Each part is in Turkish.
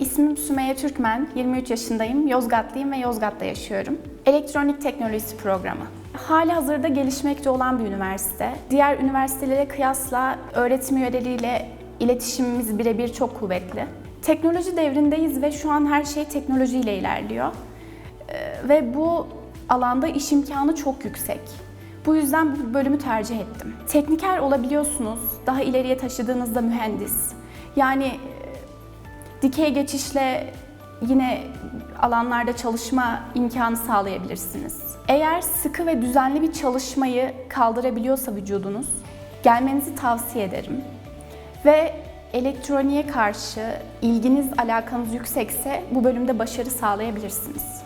İsmim Sümeyye Türkmen, 23 yaşındayım, Yozgatlıyım ve Yozgat'ta yaşıyorum. Elektronik Teknolojisi Programı. Hali hazırda gelişmekte olan bir üniversite. Diğer üniversitelere kıyasla öğretim üyeleriyle iletişimimiz birebir çok kuvvetli. Teknoloji devrindeyiz ve şu an her şey teknolojiyle ilerliyor. Ee, Ve bu alanda iş imkanı çok yüksek. Bu yüzden bu bölümü tercih ettim. Tekniker olabiliyorsunuz, daha ileriye taşıdığınızda mühendis. Yani dikey geçişle yine alanlarda çalışma imkanı sağlayabilirsiniz. Eğer sıkı ve düzenli bir çalışmayı kaldırabiliyorsa vücudunuz, gelmenizi tavsiye ederim. Ve elektroniğe karşı ilginiz, alakanız yüksekse bu bölümde başarı sağlayabilirsiniz.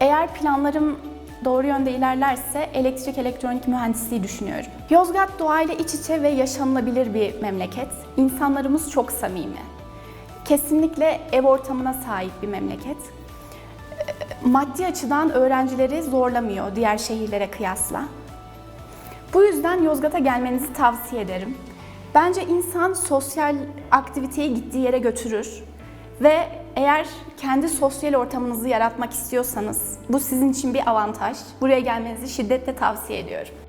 Eğer planlarım doğru yönde ilerlerse elektrik elektronik mühendisliği düşünüyorum. Yozgat doğayla iç içe ve yaşanılabilir bir memleket. İnsanlarımız çok samimi. Kesinlikle ev ortamına sahip bir memleket. Ee, Maddi açıdan öğrencileri zorlamıyor diğer şehirlere kıyasla. Bu yüzden Yozgat'a gelmenizi tavsiye ederim. Bence insan sosyal aktiviteyi gittiği yere götürür ve eğer kendi sosyal ortamınızı yaratmak istiyorsanız bu sizin için bir avantaj. Buraya gelmenizi şiddetle tavsiye ediyorum.